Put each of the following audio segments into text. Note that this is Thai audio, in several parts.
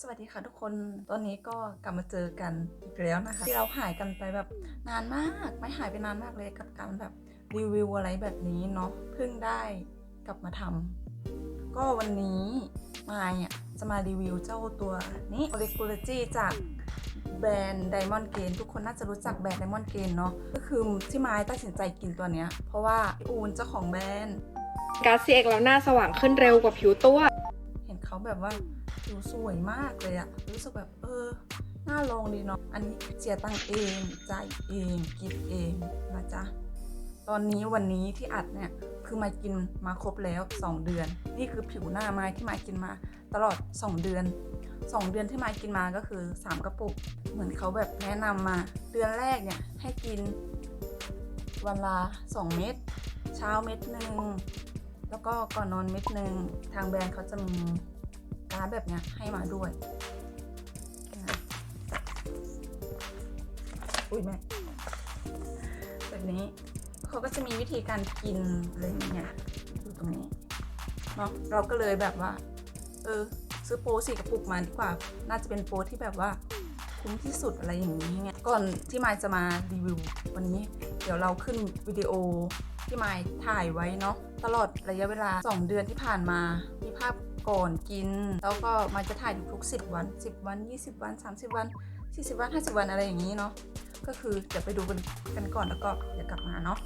สวัสดีค่ะทุกคน ตอนนี้ก็กลับมาเจอกันอีกแล้วนะคะ ที่เราหายกันไปแบบนานมาก ไม่หายไปนานมากเลยกับการแบบรีวิวอะไรแบบนี้เนาะ เพิ่งได้กลับมาทำก็วันนี้มายอะจะมารีวิวเจ้าตัวนี้ o l e g u l a g y จากแบรนด์ Diamond Gain ทุกคนน่าจะรู้จักแบรนด์ Diamond Gain เนาะ ก็คือที่มายตัดสินใจกินตัวเนี้ย เพราะว่าอูนเจ้าของแบรนด์ กาซีเอกแล้วหน้าสว่างขึ้นเร็วกว่าผิวตัว เห็นเขาแบบว่า ผิวสวยมากเลยอะรู้สึกแบบเออน่าลองดีเนาะอันนี้เจียตังเองจ่ายเองกินเองนะจ๊ะตอนนี้วันนี้ที่อัดเนี่ยคือมากินมาครบแล้ว 2 เดือน นี่คือผิวหน้าไม้ที่มากินมาตลอด 2 เดือน 2 เดือนที่มากินมาก็คือ 3 กระปุก เหมือนเขาแบบแนะนำมา เดือนแรกเนี่ยให้กินวันละ2 เม็ดเช้าเม็ดหนึ่งแล้วก็ก่อนนอนเม็ดหนึ่งทางแบรนด์เขาจะมี การ์ดแบบนี้ให้มาด้วยอุ้ยแม่แบบนี้เขาก็จะมีวิธีการกินอะไรอย่างเงี้ยอยู่ตรงนี้เนาะเราก็เลยแบบว่า เออ ซื้อโปรสี่กระปุกมาดีกว่า น่าจะเป็นโปรที่แบบว่าคุ้มที่สุดอะไรอย่างนี้ไงก่อนที่มายจะมารีวิววันนี้ เดี๋ยวเราขึ้นวิดีโอที่มายถ่ายไว้เนาะตลอดระยะเวลา 2 เดือนที่ผ่านมามีภาพ ก่อนกิน แล้วก็มันจะถ่ายทุกๆ10 วัน 10 วัน 20 วัน 30 วัน 40 วัน 50 วันอะไรอย่างนี้เนาะก็คือเดี๋ยวไปดูกันก่อนแล้วก็เดี๋ยวกลับมาเนาะ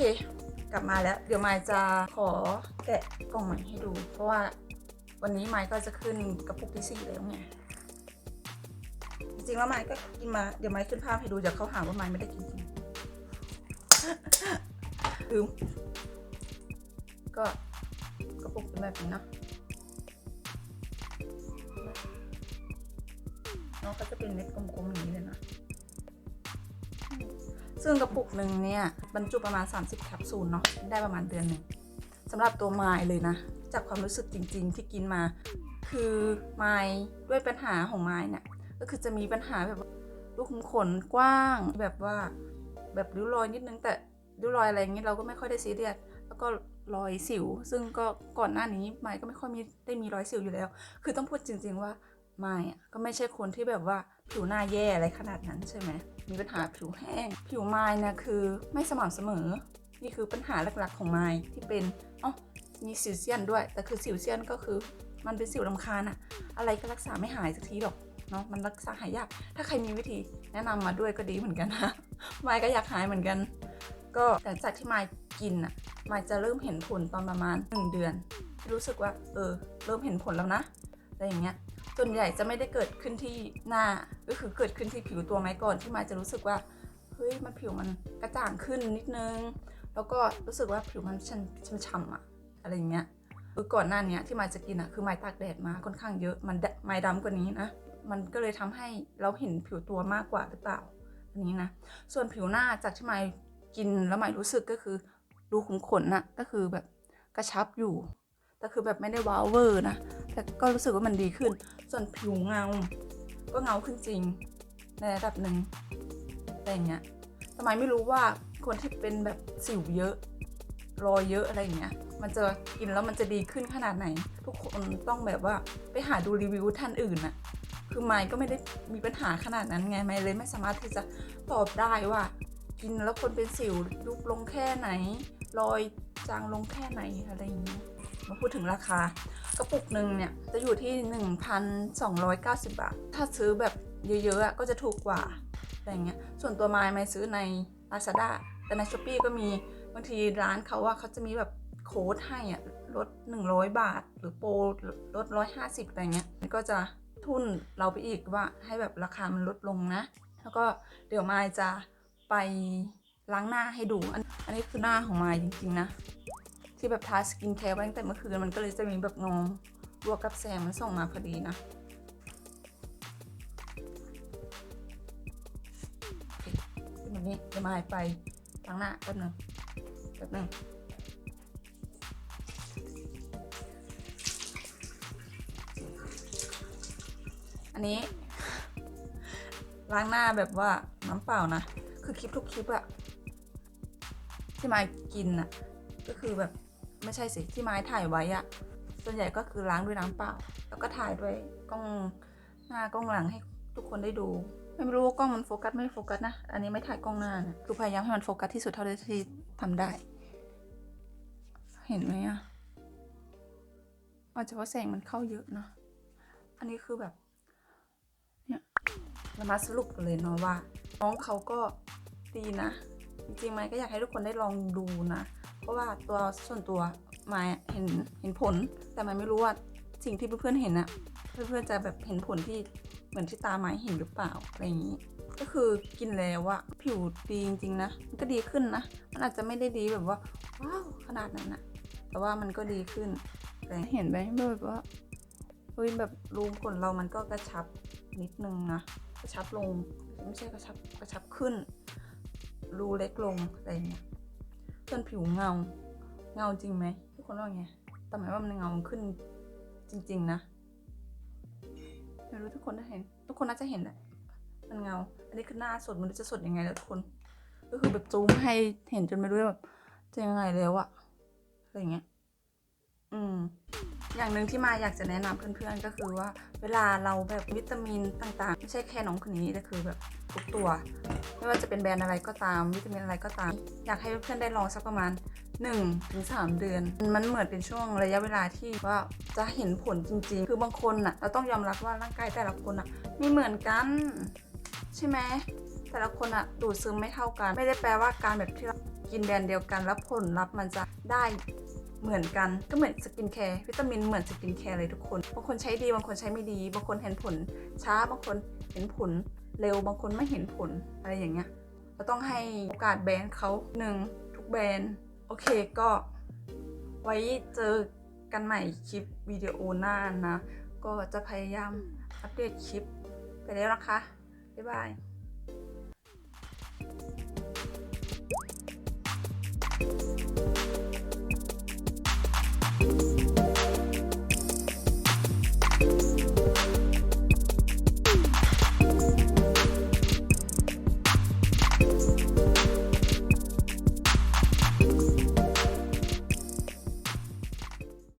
เค กลับมาแล้ว เดี๋ยวไมายจะขอแกะกล่องใหม่ให้ดู เพราะว่าวันนี้ไมายก็จะขึ้นกระปุกที่สี่แล้วไงจริงๆแล้วไมายก็กินมาเดี๋ยวไมายขึ้นภาพให้ดูเดี๋ยวเขาหาว่าไมายไม่ได้กินจริงลืมก็กระปุกเป็นแบบนี้เนาะเนาะก็จะเป็นเม็ดกลมๆอย่างนี้เลยนะ ซึ่งกระปุกหนึ่งเนี่ยบรรจุประมาณ 30แคปซูลเนาะได้ประมาณเดือนหนึ่งสำหรับตัวไมล์เลยนะ จากความรู้สึกจริง ๆ ที่กินมา คือไมล์ด้วยปัญหาของไมล์เนี่ยก็คือจะมีปัญหาแบบลูกขุมขนกว้างแบบว่าแบบริ้วรอยนิดนึงแต่ริ้วรอยอะไรอย่างนี้เราก็ไม่ค่อยได้ซีเรียสแล้วก็รอยสิว ซึ่งก็ก่อนหน้านี้ไมล์ก็ไม่ค่อยมีได้มีรอยสิวอยู่แล้ว คือต้องพูดจริง ๆ ว่า ไมล์อะก็ไม่ใช่คนที่แบบว่าผิวหน้าแย่อะไรขนาดนั้นใช่ไหมมีปัญหาผิวแห้ง ผิวไม้นี่ยคือไม่สม่ำเสมอ นี่คือปัญหาหลักๆของไม้ที่เป็นอ๋อมีสิวเซียนด้วย แต่คือสิวเซียนก็คือมันเป็นสิวลำคาญอะอะไรก็รักษาไม่หายสักทีหรอกเนาะมันรักษาหายยาก ถ้าใครมีวิธีแนะนำมาด้วยก็ดีเหมือนกันนะไม้ก็อยากหายเหมือนกัน ก็หลังจากที่ไม้กินอะไม้จะเริ่มเห็นผลตอนประมาณหนึ่งเดือน รู้สึกว่า เออ เริ่มเห็นผลแล้วนะอะไรอย่างเงี้ย ส่วนใหญ่จะไม่ได้เกิดขึ้นที่หน้า ก็คือเกิดขึ้นที่ผิวตัวไม้ก่อนที่มาจะรู้สึกว่าเฮ้ยมันผิวมันกระจ่างขึ้นนิดนึง แล้วก็รู้สึกว่าผิวมันชันช่ำๆอะอะไรอย่างเงี้ยคือก่อนหน้านี้ที่มาจะกินอะคือไมายตากแดดมาค่อนข้างเยอะมันดมายดำกว่านี้นะมันก็เลยทำให้เราเห็นผิวตัวมากกว่าหรือเปล่าอันนี้นะส่วนผิวหน้าจากที่ไมายกินแล้วไมายรู้สึกก็คือรูขุมขนนะก็คือแบบกระชับอยู่ แต่คือแบบไม่ได้ว้าวเวอร์นะ แต่ก็รู้สึกว่ามันดีขึ้น ส่วนผิวเงา ก็เงาขึ้นจริง ในระดับหนึ่งแต่อย่างเงี้ยทำไมไม่รู้ว่าคนที่เป็นแบบสิวเยอะ รอยเยอะอะไรอย่างเงี้ย มันจะกินแล้วมันจะดีขึ้นขนาดไหน ทุกคนต้องแบบว่าไปหาดูรีวิวท่านอื่นอะคือไมค์ก็ไม่ได้มีปัญหาขนาดนั้นไงไมค์เลยไม่สามารถที่จะตอบได้ว่า กินแล้วคนเป็นสิวยุบลงแค่ไหน รอยจางลงแค่ไหนอะไรอย่างเงี้ย มาพูดถึงราคากระปุกหนึ่งเนี่ยจะอยู่ที่ 1,290 บาท ถ้าซื้อแบบเยอะๆอะก็จะถูกกว่าอะไรอย่างเงี้ยส่วนตัวไมค์ไม่ซื้อใน Lazada แต่ใน s h อ p e e ก็มีบางทีร้านเขาว่าเขาจะมีแบบโค้ดให้อะลด 100 บาท หรือโปรลด 150อะไรเงี้ยมันก็จะทุนเราไปอีกว่าให้แบบราคามันลดลงนะ แล้วก็เดี๋ยวไมค์จะไปล้างหน้าให้ดู อันนี้คือหน้าของไมค์จริงๆนะ ที่แบบทาสกินแคร์ไว้ตั้งแต่เมื่อคืนมันก็เลยจะมีแบบงงบวกกับแสงมันส่งมาพอดีนะแบบนี้เดี๋ยวมาไปล้างหน้าแป๊บนึงแป๊บนึงอันนี้ ล้างหน้าแบบว่าน้ำเปล่านะ คือคลิปทุกคลิปอะที่มากินอะก็คือแบบ ไม่ใช่สิที่ไม้ถ่ายไว้อะส่วนใหญ่ก็คือล้างด้วยน้ำเปล่า แล้วก็ถ่ายด้วยกล้องหน้ากล้องหลังให้ทุกคนได้ดู ไม่รู้ว่ากล้องมันโฟกัสไม่โฟกัสนะ อันนี้ไม่ถ่ายกล้องหน้านะคือพยายามให้มันโฟกัสที่สุดเท่าที่ทำได้ เห็นไหมอะอาจจะว่าแสงมันเข้าเยอะเนะ อันนี้คือแบบเนี่ยเรามาสรุปกันเลยเนาะว่าน้องเขาก็ดีนะ จริงๆไม้ก็อยากให้ทุกคนได้ลองดูนะ ราะว่าตัวส่วนตัวไม้เห็นเห็นผล แต่ไม้ไม่รู้ว่าสิ่งที่เพื่อนๆเห็นอะเพื่อนๆจะแบบเห็นผลที่เหมือนที่ตาไม้เห็นหรือเปล่าอะไรอย่างนี้ ก็คือกินแล้วอะผิวดีจริงๆนะมันก็ดีขึ้นนะ มันอาจจะไม่ได้ดีแบบว่าว้าวขนาดนั้นนะแต่ว่ามันก็ดีขึ้นแต่เห็นไหมแบบว่าเฮ้ยแบบรูมขนเรามันก็กระชับนิดนึงนะกระชับลงไม่ใช่กระชับกระชับขึ้น รูเล็กลงอะไรอย่างเงี้ย จนผิวเงา เงาจริงไหมทุกคนว่าไงแต่หมายว่ามันเงาขึ้นจริง ๆ นะไม่รู้ทุกคนได้เห็น ทุกคนน่าจะเห็นแหละมันเงา อันนี้คือหน้าสดมันจะสดยังไงแล้วทุกคน ก็คือแบบซูมให้เห็นจนไม่รู้ว่าแบบจะยังไงแล้วอะอะไรเงี้ย อืม อย่างหนึ่งที่มาอยากจะแนะนำเพื่อนๆ ก็คือว่าเวลาเราแบบวิตามินต่างๆ ไม่ใช่แค่น้องคนนี้แต่คือแบบทุกตัว ไม่ว่าจะเป็นแบรนด์อะไรก็ตามวิตามินอะไรก็ตาม อยากให้เพื่อนๆได้ลองสักประมาณ1-3ถึง3เดือน มันเหมือนเป็นช่วงระยะเวลาที่ว่าจะเห็นผลจริงๆ คือบางคนน่ะเราต้องยอมรับว่าร่างกายแต่ละคนน่ะไม่เหมือนกัน ใช่ไหมแต่ละคนอะดูดซึมไม่เท่ากัน ไม่ได้แปลว่าการแบบที่เรากินแบรนด์เดียวกัน แล้วผลลัพธ์มันจะได้ เหมือนกันก็เหมือนสกินแคร์วิตามินเหมือนสกินแคร์เลยทุกคนบางคนใช้ดีบางคนใช้ไม่ดีบางคนเห็นผลช้าบางคนเห็นผลเร็วบางคนไม่เห็นผลอะไรอย่างเงี้ยเราต้องให้โอกาสแบรนด์เขาหนึ่งทุกแบรนด์โอเคก็ไว้เจอกันใหม่คลิปวิดีโอหน้านะ ก็จะพยายามอัปเดตคลิปไปแล้วนะคะ บ๊ายบาย